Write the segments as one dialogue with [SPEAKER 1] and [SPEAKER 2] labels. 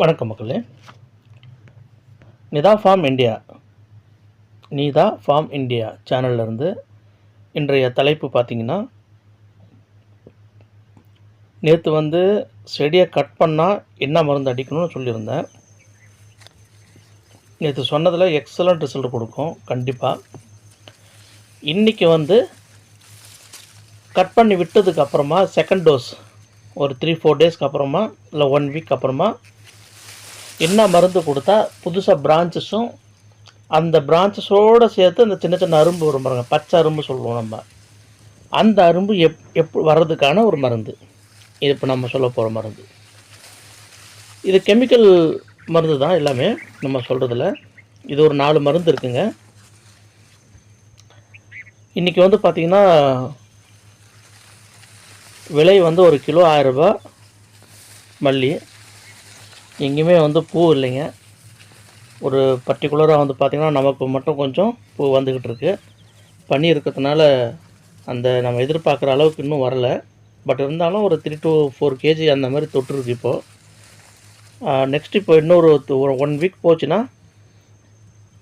[SPEAKER 1] வணக்கம் மக்களே. Nitha farm India. Neetha farm India சேனல்ல இருந்து இன்றைய தலைப்பு பார்த்தீங்கன்னா நேற்று வந்து செடியை கட் பண்ணால் என்ன மருந்து அடிக்கணும்னு சொல்லியிருந்தேன். நேற்று சொன்னதில் எக்ஸலண்ட் ரிசல்ட் கொடுக்கும் கண்டிப்பாக இன்றைக்கி வந்து கட் பண்ணி விட்டதுக்கு அப்புறமா செகண்ட் டோஸ் ஒரு த்ரீ ஃபோர் டேஸ்க்கு அப்புறமா இல்லை ஒன் வீக் அப்புறமா என்ன மருந்து கொடுத்தா புதுசாக பிரான்ச்சஸும் அந்த பிரான்ச்சஸோடு சேர்த்து அந்த சின்ன சின்ன அரும்பு வரும் பாருங்க. பச்சை அரும்பு சொல்லுவோம் நம்ம. அந்த அரும்பு எப் எப் வர்றதுக்கான ஒரு மருந்து. இது இப்போ நம்ம சொல்ல போகிற மருந்து. இது கெமிக்கல் மருந்து தான் எல்லாமே நம்ம சொல்கிறதுல இது ஒரு நாலு மருந்து இருக்குங்க. இன்றைக்கி வந்து பார்த்திங்கன்னா விலை வந்து ஒரு கிலோ ஆயரூபா மல்லி. எங்கேயுமே வந்து பூ இல்லைங்க. ஒரு பர்டிகுலராக வந்து பார்த்திங்கன்னா நமக்கு மட்டும் கொஞ்சம் பூ வந்துக்கிட்டு இருக்கு. பனி இருக்கிறதுனால அந்த நம்ம எதிர்பார்க்குற அளவுக்கு இன்னும் வரல. பட் இருந்தாலும் ஒரு த்ரீ டு ஃபோர் கேஜி அந்த மாதிரி தொட்டுருக்கு இப்போது நெக்ஸ்ட் இப்போ இன்னொரு ஒரு ஒன் வீக் போச்சுன்னா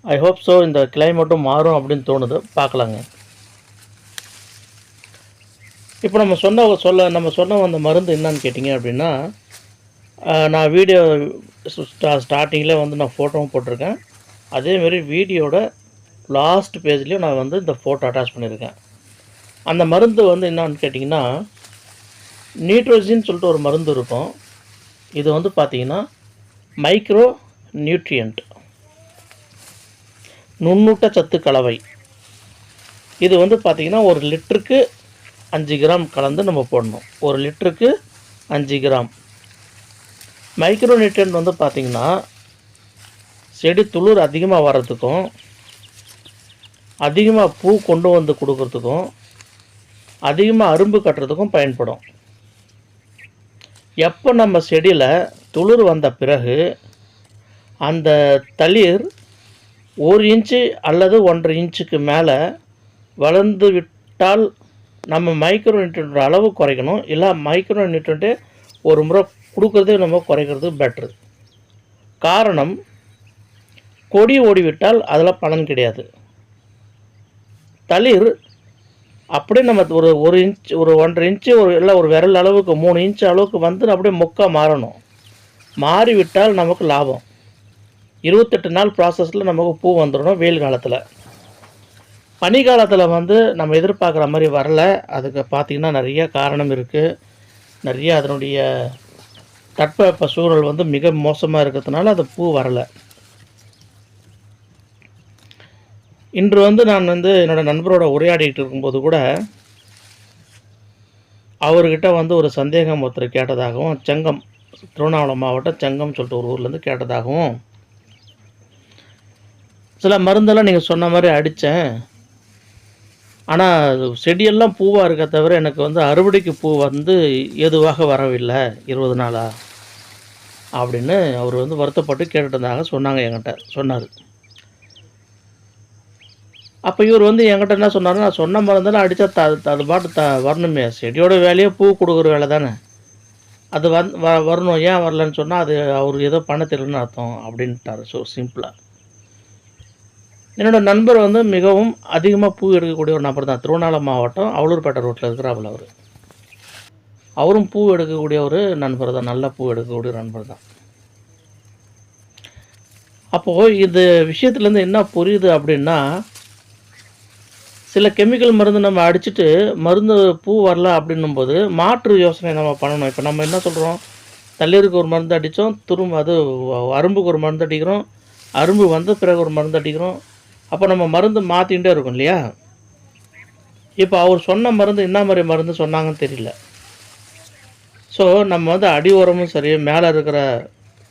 [SPEAKER 1] ஐ ஹோப் ஸோ இந்த கிளைமேட்டும் மாறும் அப்படின்னு தோணுது. பார்க்கலாங்க. இப்போ நம்ம சொன்ன சொல்ல நம்ம சொன்ன அந்த மருந்து என்னன்னு கேட்டிங்க அப்படின்னா நான் வீடியோ ஸ்டா ஸ்டார்டிங்கில் வந்து நான் ஃபோட்டோவும் போட்டிருக்கேன். அதேமாரி வீடியோட லாஸ்ட் பேஜ்லேயும் நான் வந்து இந்த ஃபோட்டோ அட்டாச் பண்ணியிருக்கேன். அந்த மருந்து வந்து என்னன்னு கேட்டிங்கன்னா நியூட்ரோஜின்னு சொல்லிட்டு ஒரு மருந்து இருக்கும். இது வந்து பார்த்திங்கன்னா மைக்ரோ நியூட்ரியன்ட் நுண்ணூட்ட சத்து கலவை. இது வந்து பார்த்திங்கன்னா ஒரு லிட்டருக்கு அஞ்சு கிராம் கலந்து நம்ம போடணும். ஒரு லிட்டருக்கு அஞ்சு கிராம். மைக்ரோ நியூட்ரியன்ட் வந்து பார்த்திங்கன்னா செடி துளிர் அதிகமாக வர்றதுக்கும் அதிகமாக பூ கொண்டு வந்து கொடுக்கறதுக்கும் அதிகமாக அரும்பு கட்டுறதுக்கும் பயன்படும். எப்போ நம்ம செடியில் துளிர் வந்த பிறகு அந்த தளிர் ஒரு இன்ச்சு அல்லது ஒன்றரை இன்ச்சுக்கு மேலே வளர்ந்து விட்டால் நம்ம மைக்ரோ நியூட்ரண்ட் அளவு குறைக்கணும். இல்லை மைக்ரோ நியூட்ரண்ட்டே ஒரு முறை கொடுக்கறதே நம்ம குறைக்கிறது பெட்ரு காரணம் கொடி ஓடிவிட்டால் அதில் பலன் கிடையாது. தளிர் அப்படியே நம்ம ஒரு ஒரு இன்ச் ஒரு ஒன்றரை இன்ச்சு ஒரு இல்லை ஒரு விரல் அளவுக்கு மூணு இன்ச் அளவுக்கு வந்து அப்படியே மொக்கா மாறணும். மாறிவிட்டால் நமக்கு லாபம். இருபத்தெட்டு நாள் ப்ராசஸில் நமக்கு பூ வந்துடணும் வெயில் காலத்தில். பனி காலத்தில் வந்து நம்ம எதிர்பார்க்குற மாதிரி வரல. அதுக்கு பார்த்திங்கன்னா நிறைய காரணம் இருக்குது நிறைய அதனுடைய தட்பவெப்ப சூழல் வந்து மிக மோசமாக இருக்கிறதுனால அது பூ வரலை. இன்று வந்து நான் வந்து என்னோடய நண்பரோட உரையாடிக்கிட்டு இருக்கும்போது கூட அவர்கிட்ட வந்து ஒரு சந்தேகம் ஒருத்தர் கேட்டதாகவும் செங்கம் திருவண்ணாமலை மாவட்டம் செங்கம் சொல்லிட்டு ஒரு ஊர்லேருந்து கேட்டதாகவும் சில மருந்தெல்லாம் நீங்கள் சொன்ன மாதிரி அடித்தேன் ஆனால் செடியெல்லாம் பூவாக இருக்க தவிர எனக்கு வந்து அறுவடைக்கு பூ வந்து எதுவாக வரவில்லை இருபது நாளா? அப்படின்னு அவர் வந்து வருத்தப்பட்டு கேட்டுட்டதாக சொன்னாங்க என்கிட்ட சொன்னார். அப்போ இவர் வந்து என்கிட்ட என்ன சொன்னார்? நான் சொன்ன மருந்தெல்லாம் அடித்தா த த- அது பாட்டு த வரணுமே. செடியோட வேலையே பூ கொடுக்குற வேலை தானே. அது வந் வ வரணும் ஏன் வரலன்னு சொன்னால் அது அவர் ஏதோ பண்ண தெரியலன்னு அர்த்தம் அப்படின்ட்டார். ஸோ சிம்பிளாக என்னோடய நண்பர் வந்து மிகவும் அதிகமாக பூ எடுக்கக்கூடிய ஒரு நபர் தான். திருவண்ணாமலை மாவட்டம் அவலூர்பேட்டை ரோட்டில் இருக்கிறாப்புல அவர். அவரும் பூ எடுக்கக்கூடிய ஒரு நண்பர் தான். நல்ல பூ எடுக்கக்கூடிய நண்பர் தான். அப்போது இந்த விஷயத்துலேருந்து என்ன புரியுது அப்படின்னா சில கெமிக்கல் மருந்து நம்ம அடிச்சுட்டு மருந்து பூ வரல அப்படின்னும்போது மாற்று யோசனை நம்ம பண்ணணும். இப்போ நம்ம என்ன சொல்கிறோம் தண்ணீருக்கு ஒரு மருந்து அடித்தோம் திரும்ப அது அரும்புக்கு ஒரு மருந்து அடிக்கிறோம் அரும்பு வந்த பிறகு ஒரு மருந்து அடிக்கிறோம் அப்போ நம்ம மருந்து மாற்றிகிட்டே இருக்கோம் இல்லையா? இப்போ அவர் சொன்ன மருந்து என்ன மாதிரி மருந்து சொன்னாங்கன்னு தெரியல. ஸோ நம்ம வந்து அடி உரமும் சரி மேலே இருக்கிற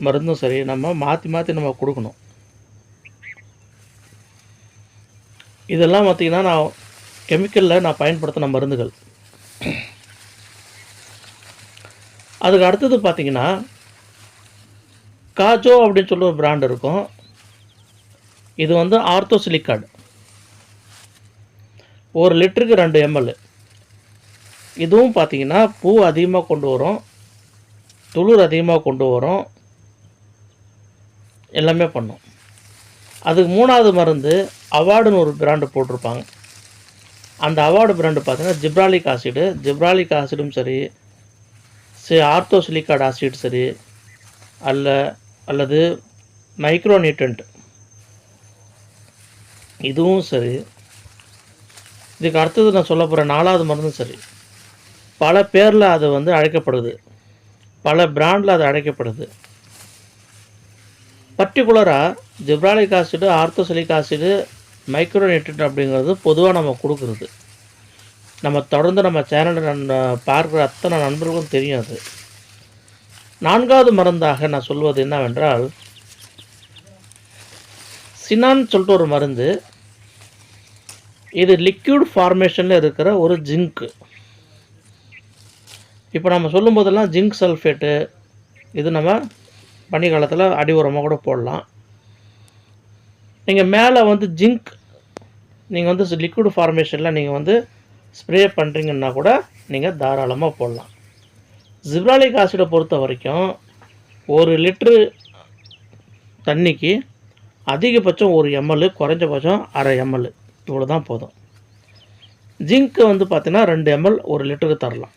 [SPEAKER 1] மருந்தும் சரி நம்ம மாற்றி மாற்றி நம்ம கொடுக்கணும். இதெல்லாம் பார்த்திங்கன்னா நான் கெமிக்கலில் நான் பயன்படுத்தின மருந்துகள். அதுக்கு அடுத்தது பார்த்தீங்கன்னா காஜோ அப்படின்னு சொல்லி ஒரு பிராண்ட் இருக்கும். இது வந்து ஆர்த்தோசிலிக்காடு ஒரு லிட்டருக்கு ரெண்டு எம்எல் இதுவும் பார்த்தீங்கன்னா பூ அதிகமாக கொண்டு வரும். துளிர் அதிகமாக கொண்டு வரும். எல்லாமே பண்ணும். அதுக்கு மூணாவது மருந்து அவார்டுன்னு ஒரு பிராண்டு போட்டிருப்பாங்க. அந்த அவார்டு பிராண்டு பார்த்திங்கன்னா ஜிப்ராலிக் ஆசிடு. ஜிப்ராலிக் ஆசிடும் சரி சி ஆர்த்தோசிலிக்காட் ஆசிட் சரி அல்ல அல்லது மைக்ரோ நியூட்ரண்ட் இதுவும் சரி. இதுக்கு அடுத்தது நான் சொல்ல போகிற நாலாவது மருந்தும் சரி. பல பேரில் அது வந்து அழைக்கப்படுது. பல பிராண்டில் அது அழைக்கப்படுது. பர்டிகுலராக gibberellic acid orthosilicic acid micronutrient அப்படிங்கிறது பொதுவாக நம்ம கொடுக்குறது. நம்ம தொடர்ந்து நம்ம சேனலில் நன் பார்க்குற அத்தனை நண்பர்களுக்கும் தெரியும் அது நான்காவது மருந்தாக நான் சொல்வது என்னவென்றால் சினான்னு சொல்லிட்டு ஒரு மருந்து இது லிக்யூட் ஃபார்மேஷனில் இருக்கிற ஒரு ஜிங்க்கு இப்போ நம்ம சொல்லும் போதெல்லாம் ஜிங்க் சல்ஃபேட்டு இது நம்ம பனிக்காலத்தில் அடி உரமாக கூட போடலாம். நீங்கள் மேலே வந்து ஜிங்க் நீங்கள் வந்து லிக்விட் ஃபார்மேஷனில் நீங்கள் வந்து ஸ்ப்ரே பண்ணுறீங்கன்னா கூட நீங்கள் தாராளமாக போடலாம். ஜிப்ராலிக் ஆசிடை பொறுத்த வரைக்கும் ஒரு லிட்ரு தண்ணிக்கு அதிகபட்சம் ஒரு எம்எல் குறைஞ்சபட்சம் அரை எம்எல். இவ்வளோ தான் போதும். ஜிங்க்கு வந்து பார்த்தீங்கன்னா ரெண்டு எம்எல் ஒரு லிட்டருக்கு தரலாம்.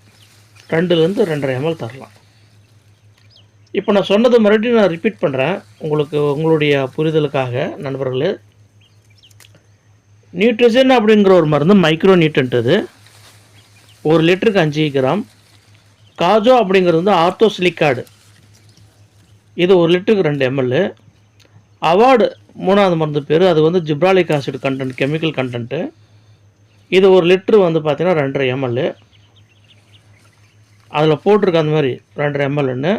[SPEAKER 1] ரெண்டுலேருந்து ரெண்டரை எம்எல் தரலாம். இப்போ நான் சொன்னது மறுபடியும் நான் ரிப்பீட் பண்ணுறேன் உங்களுக்கு உங்களுடைய புரிதலுக்காக நண்பர்களே. நியூட்ரிஷன் அப்படிங்கிற ஒரு மருந்து மைக்ரோ நியூட்ரன்ட்டு ஒரு லிட்டருக்கு அஞ்சு கிராம். காஜோ அப்படிங்கிறது வந்து ஆர்த்தோசிலிக்காடு இது ஒரு லிட்டருக்கு ரெண்டு எம்எல் அவார்டு மூணாவது மருந்து பேர் அது வந்து gibberellic acid content chemical content இது ஒரு லிட்ரு வந்து பார்த்திங்கன்னா ரெண்டரை எம்எல் அதில் போட்டிருக்கு அந்த மாதிரி ரெண்டரை எம்எல்னு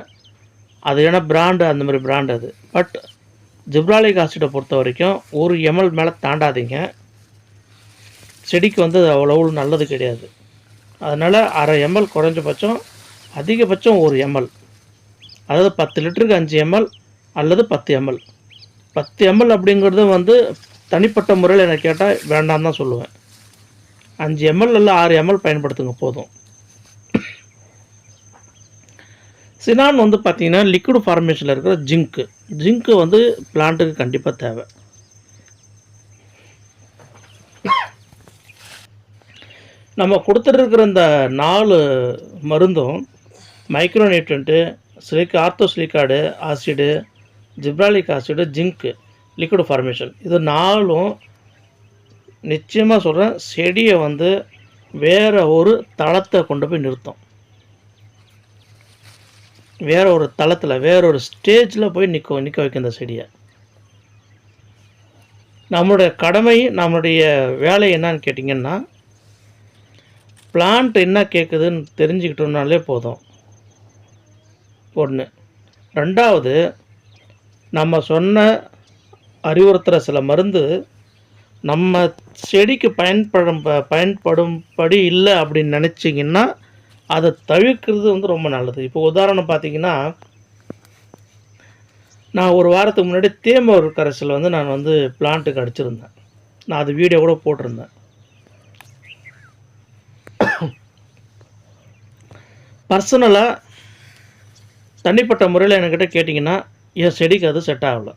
[SPEAKER 1] அது ஏன்னா பிராண்டு அந்த மாதிரி பிராண்டு அது. பட் ஜிப்ராலிக் ஆசிட்டை பொறுத்த வரைக்கும் ஒரு எம்எல் மேலே தாண்டாதீங்க. செடிக்கு வந்து அது அவ்வளோ நல்லது கிடையாது. அதனால் அரை எம்எல் குறைஞ்சபட்சம் அதிகபட்சம் ஒரு எம்எல் அதாவது பத்து லிட்டருக்கு அஞ்சு எம்எல் அல்லது பத்து எம்எல் பத்து எம்எல் அப்படிங்கிறது வந்து தனிப்பட்ட முறையில் எனக்கு கேட்டால் வேண்டாம் தான் சொல்லுவேன். அஞ்சு எம்எல் இல்லை ஆறு எம்எல் பயன்படுத்துங்க போதும். சினான் வந்து பார்த்தீங்கன்னா லிக்விட் ஃபார்மேஷனில் இருக்கிற ஜிங்க்கு ஜிங்க்கு வந்து பிளான்ட்டுக்கு கண்டிப்பாக தேவை. நம்ம கொடுத்துட்ருக்கிற இந்த நாலு மருந்தும் micronutrient silicic orthosilicate acid gibberellic acid zinc liquid formation இது நாலும் நிச்சயமாக சொல்கிறேன் செடியை வந்து வேறு ஒரு தளத்தை கொண்டு போய் நிறுத்தும். வேறு ஒரு தளத்தில் வேற ஒரு ஸ்டேஜில் போய் நிற்க நிற்க வைக்கும் இந்த செடியை. நம்மளுடைய கடமை நம்மளுடைய வேலை என்னன்னு கேட்டிங்கன்னா பிளான்ட் என்ன கேட்குதுன்னு தெரிஞ்சுக்கிட்டோம்னாலே போதும். ஒன்று ரெண்டாவது நம்ம சொன்ன அறிவுறுத்துகிற சில மருந்து நம்ம செடிக்கு பயன்படும் ப- பயன்படும்படி இல்லை அப்படின்னு நினச்சிங்கன்னா அதை தவிர்க்கிறது வந்து ரொம்ப நல்லது. இப்போ உதாரணம் பார்த்தீங்கன்னா நான் ஒரு வாரத்துக்கு முன்னாடி தேமர் கரைசல் வந்து நான் வந்து பிளான்ட்டுக்கு அடிச்சிருந்தேன். நான் அது வீடியோ கூட போட்டிருந்தேன். பர்சனலாக தனிப்பட்ட முறையில் என்கிட்ட கேட்டிங்கன்னா என் செடிக்கு அது செட் ஆகலை.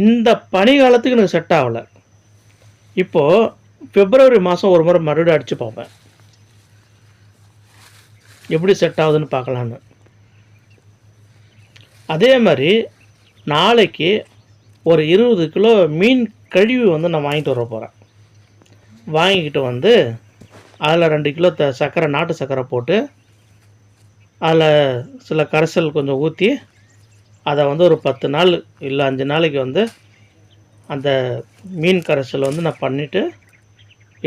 [SPEAKER 1] இந்த பனி காலத்துக்கு எனக்கு செட் ஆகலை. இப்போது பிப்ரவரி மாதம் ஒரு முறை மறுபடியும் அடித்து பார்ப்பேன். எப்படி செட் ஆகுதுன்னு பார்க்கலான்னு. அதே மாதிரி நாளைக்கு ஒரு இருபது கிலோ மீன் கழிவு வந்து நான் வாங்கிட்டு வர போகிறேன் வாங்கிக்கிட்டு வந்து அதில் ரெண்டு கிலோ த சர்க்கரை நாட்டு சர்க்கரை போட்டு அதில் சில கரைசல் கொஞ்சம் ஊற்றி அதை வந்து ஒரு பத்து நாள் இல்லை அஞ்சு நாளைக்கு வந்து அந்த மீன் கரைசல் வந்து நான் பண்ணிவிட்டு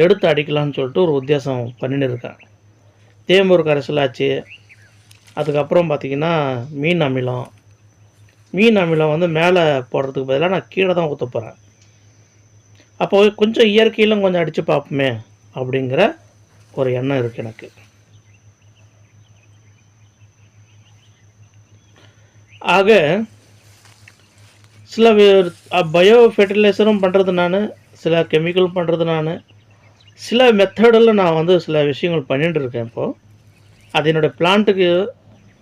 [SPEAKER 1] எடுத்து அடிக்கலாம்னு சொல்லிட்டு ஒரு உத்தியாசம் பண்ணின்னு இருக்கேன் தேம்பூர் கரைசல் ஆச்சு. அதுக்கப்புறம் பார்த்திங்கன்னா மீன் அமிலம். மீன் அமிலம் வந்து மேலே போடுறதுக்கு பதிலாக நான் கீழே தான் ஊற்ற போகிறேன் அப்போ கொஞ்சம் இயற்கையிலும் கொஞ்சம் அடித்து பார்ப்போமே அப்படிங்கிற ஒரு எண்ணம் இருக்குது எனக்கு. ஆக சில பயோ ஃபெர்டிலைசரும் பண்ணுறது நான் சில கெமிக்கலும் பண்ணுறது நான் சில மெத்தடில் நான் வந்து சில விஷயங்கள் பண்ணிகிட்டு இருக்கேன் இப்போது அது என்னோடய பிளான்ட்டுக்கு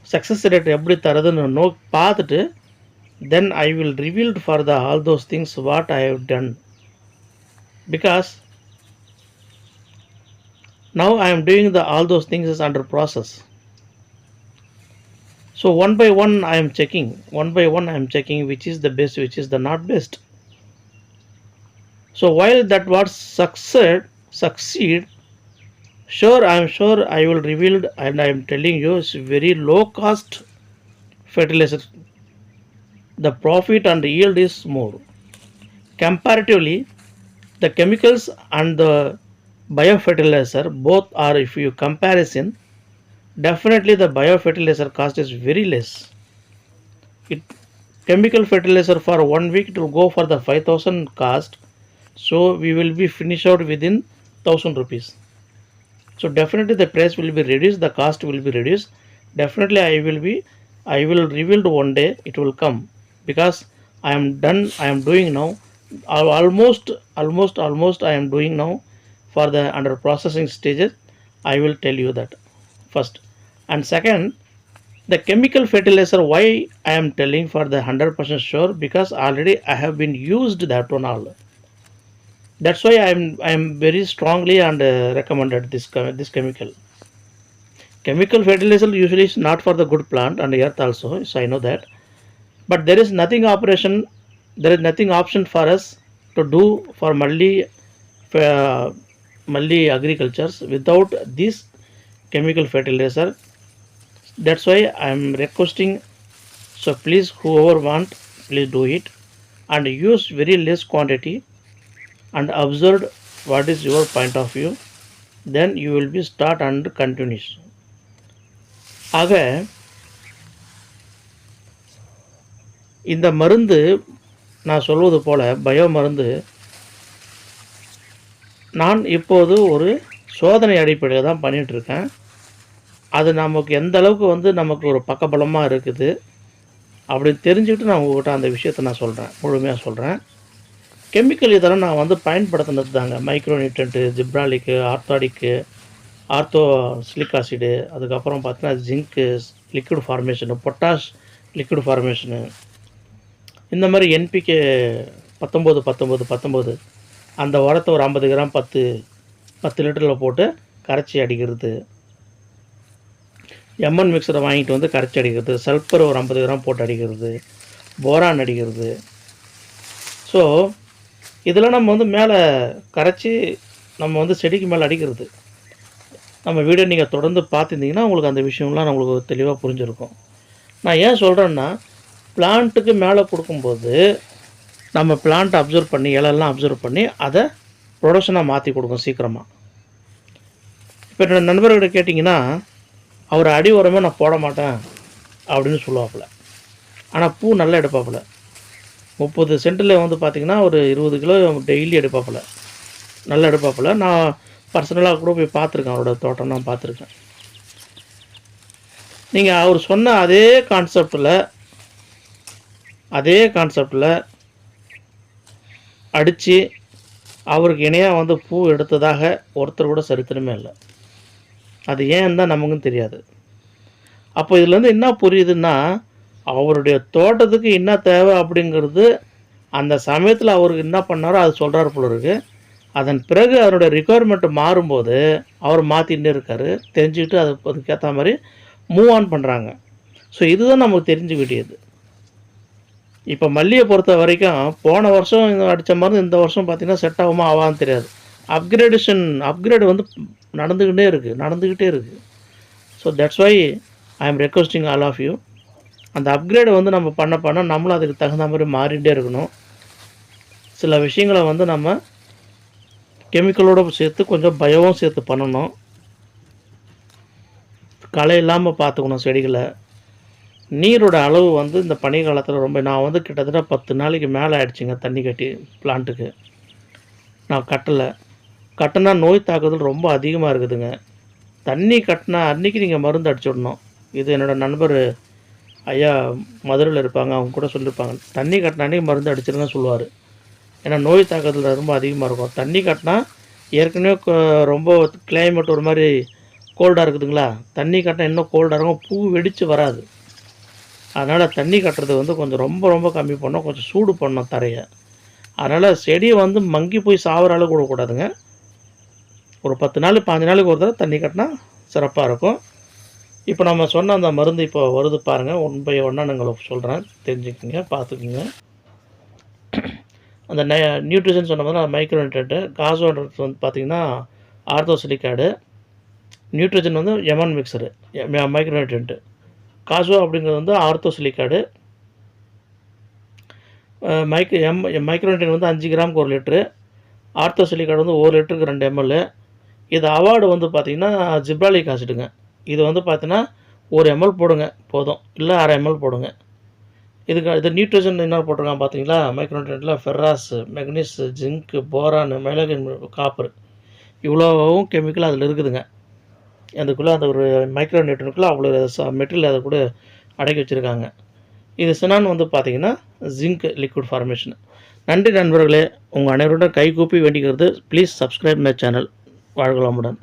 [SPEAKER 1] சக்ஸஸ் ரேட் எப்படி தருதுன்னு நோ பார்த்துட்டு then I will revealed for the all those things what I have done because now I am doing the all those things is under process So one by one I am checking, one by one I am checking which is the best, which is the not best. So while that was succeed, succeed, sure I am sure I will reveal and I am telling you it's very low cost fertilizer. The profit and the yield is more. Comparatively, the chemicals and the biofertilizer both are if you comparison definitely the biofertilizer cost is very less. It chemical fertilizer for one week it will go for the 5000 cost so we will be finished out within 1000 rupees. So definitely the price will be reduced the cost will be reduced. Definitely i will be i will revealed one day it will come. Because i am done i am doing now. Al- almost almost almost i am doing now for the under processing stages. I will tell you that first. And second the chemical fertilizer why i am telling for the 100% sure because already i have been used that one all. That's why i am i am very strongly and uh, recommended this this chemical. Chemical fertilizer usually is not for the good plant and earth also so i know that. But there is nothing operation there is nothing option for us to do for malli uh, agricultures without this chemical fertilizer that's why i am requesting so please whoever want please do it and use very less quantity and observe what is your point of view then you will be start and continuous ஆக இந்த மருந்து நான் சொல்வது போல bio மருந்து நான் இப்போது ஒரு சோதனை அடிப்படையில் தான் பண்ணிகிட்ருக்கேன் அது நமக்கு எந்த அளவுக்கு வந்து நமக்கு ஒரு பக்கபலமாக இருக்குது அப்படின்னு தெரிஞ்சுக்கிட்டு நான் உங்கள்கிட்ட அந்த விஷயத்தை நான் சொல்கிறேன் முழுமையாக சொல்கிறேன் கெமிக்கல் இதெல்லாம் நான் வந்து பயன்படுத்தினது தாங்க. மைக்ரோ நியூட்ரண்ட்டு ஜிப்ராலிக்கு ஆர்த்தாடிக்கு ஆர்த்தோ சிலிக் ஆசிடு அதுக்கப்புறம் பார்த்தீங்கன்னா zinc liquid formation potash liquid formation. இந்த மாதிரி என்பிகே பத்தொம்போது பத்தொம்போது பத்தொம்போது அந்த உரத்தை ஒரு ஐம்பது கிராம் பத்து பத்து லிட்டரில் போட்டு கரைச்சி அடிக்கிறது. எம்என் மிக்சரை வாங்கிட்டு வந்து கரைச்சி அடிக்கிறது. சல்பர் ஒரு ஐம்பது கிராம் போட்டு அடிக்கிறது. போரான் அடிக்கிறது. ஸோ இதெல்லாம் நம்ம வந்து மேலே கரைச்சி நம்ம வந்து செடிக்கு மேலே அடிக்கிறது. நம்ம வீடியோ நீங்கள் தொடர்ந்து பார்த்துருந்தீங்கன்னா உங்களுக்கு அந்த விஷயம்லாம் நம்மளுக்கு தெளிவாக புரிஞ்சிருக்கும். நான் ஏன் சொல்கிறேன்னா பிளான்ட்டுக்கு மேலே கொடுக்கும்போது நம்ம பிளான்ட் அப்சர்வ் பண்ணி இலெல்லாம் அப்சர்வ் பண்ணி அதை ப்ரொடக்ஷனாக மாற்றி கொடுக்கும் சீக்கிரமாக இப்போ என்னோடய நண்பர்கிட்ட கேட்டிங்கன்னா அவர் அடி உரமே நான் போட மாட்டேன் அப்படின்னு சொல்லுவாப்புல. ஆனால் பூ நல்லா எடுப்பாப்புல. முப்பது சென்ட்டில் வந்து பார்த்திங்கன்னா ஒரு இருபது கிலோ டெய்லி எடுப்பாப்புல. நல்லா எடுப்பாப்புல. நான் பர்சனலாக கூட போய் பார்த்துருக்கேன் அவரோட தோட்டம் நான் பார்த்துருக்கேன் நீங்கள் அவர் சொன்ன அதே கான்செப்டில் அதே கான்செப்டில் அடித்து அவருக்கு இணையாக வந்து பூ எடுத்ததாக ஒருத்தர் கூட சரித்திரமே இல்லை. அது ஏன் தான் நமக்கும் தெரியாது. அப்போ இதுலேருந்து என்ன புரியுதுன்னா அவருடைய தோட்டத்துக்கு என்ன தேவை அப்படிங்கிறது அந்த சமயத்தில் அவருக்கு என்ன பண்ணாரோ அது சொல்கிறார் போல இருக்கு. அதன் பிறகு அவருடைய ரிக்குவயர்மெண்ட் மாறும்போது அவர் மாற்றிகிட்டே இருக்காரு. தெரிஞ்சுக்கிட்டு அது அதுக்கேற்ற மாதிரி மூவ் ஆன் பண்ணுறாங்க ஸோ இதுதான் நமக்கு தெரிஞ்சுக்க வேண்டியது இப்போ மல்லியை பொறுத்த வரைக்கும் போன வருஷம் அடித்த மருந்து இந்த வருஷம் பார்த்திங்கன்னா செட் ஆகுமா ஆகான்னு தெரியாது. அப்கிரேடேஷன் அப்கிரேடு வந்து நடந்துக்கிட்டே இருக்குது நடந்துக்கிட்டே இருக்குது so that's why I am requesting all of you அந்த அப்கிரேடை வந்து நம்ம பண்ண பண்ண நம்மளும் அதுக்கு தகுந்த மாதிரி மாறிட்டே இருக்கணும். சில விஷயங்களை வந்து நம்ம கெமிக்கலோட சேர்த்து கொஞ்சம் பயமும் சேர்த்து பண்ணணும். களை இல்லாமல் பார்த்துக்கணும் செடிகளை. நீரோட அளவு வந்து இந்த பனி காலத்தில் ரொம்ப நான் வந்து கிட்டத்தட்ட பத்து நாளைக்கு மேலே ஆயிடுச்சுங்க தண்ணி கட்டி பிளான்ட்டுக்கு நான் கட்டலை. கட்டினா நோய் தாக்குதல் ரொம்ப அதிகமாக இருக்குதுங்க. தண்ணி கட்டினா அன்றைக்கி நீங்கள் மருந்து அடிச்சுடணும். இது என்னோடய நண்பர் ஐயா மதுரையில் இருப்பாங்க அவங்க கூட சொல்லியிருப்பாங்க தண்ணி கட்டினா அன்றைக்கி மருந்து அடிச்சிருந்தா சொல்லுவார். ஏன்னா நோய் தாக்குதல் ரொம்ப அதிகமாக இருக்கும். தண்ணி கட்டினா ஏற்கனவே ரொம்ப கிளைமேட் ஒரு மாதிரி கோல்டாக இருக்குதுங்களா? தண்ணி கட்டினா இன்னும் கோல்டாக இருக்கும். பூ வெடித்து வராது. அதனால் தண்ணி கட்டுறது வந்து கொஞ்சம் ரொம்ப ரொம்ப கம்மி பண்ணோம் கொஞ்சம் சூடு பண்ணோம் தரையை. அதனால் செடியை வந்து மங்கி போய் சாவர அளவுக்கு விடக்கூடாதுங்க. ஒரு பத்து நாள் பாஞ்சு நாளுக்கு ஒரு தடவை தண்ணி கட்டினா சிறப்பாக இருக்கும். இப்போ நம்ம சொன்ன அந்த மருந்து இப்போ வருது பாருங்கள் ஒன் பை ஒன்னாக நான் உங்களுக்கு சொல்கிறேன் தெரிஞ்சுக்கோங்க பார்த்துக்குங்க. அந்த நை நியூட்ரிஷன் சொன்ன மாதிரி மைக்ரோ காசோன்றது வந்து பார்த்திங்கன்னா ஆர்த்தோசிலிக்காடு நியூட்ரிஜன் வந்து எமன் மிக்சரு மைக்ரோ நியூட்ரண்ட்டு காசோ அப்படிங்கிறது வந்து ஆர்த்தோசிலிக்காடு மைக்ரோ எம் மைக்ரோ நியூட்ரன் வந்து அஞ்சு கிராமுக்கு ஒரு லிட்ரு ஆர்த்தோசிலிக்காடு வந்து ஒரு லிட்டருக்கு ரெண்டு எம்எல்ஏ இது அவார்டு வந்து பார்த்திங்கன்னா ஜிப்ராலிக் ஆசிடுங்க இது வந்து பார்த்தீங்கன்னா ஒரு எம்எல் போடுங்க போதும். இல்லை அரை எம்எல் போடுங்க. இதுக்கு இது நியூட்ரிஷன் என்ன போட்டிருக்கான் பார்த்தீங்களா மைக்ரோனியூட்ரண்ட்டில் ஃபெர்ராஸ் மெக்னீஸ் ஜிங்க் போரான் மிளகின் காப்பர் இவ்வளோவும் கெமிக்கல் அதில் இருக்குதுங்க. அதுக்குள்ளே அந்த ஒரு மைக்ரோ நியூட்ரனுக்குள்ளே அவ்வளோ மெட்டீரியல் அதை கூட அடக்கி வச்சுருக்காங்க. இது சினான் வந்து பார்த்தீங்கன்னா ஜிங்க் லிக்விட் ஃபார்மேஷன் நன்றி நண்பர்களே. உங்கள் அனைவருடன் கைகூப்பி வேண்டிக்கிறது. Please subscribe my channel வாழ்கலாமுடன்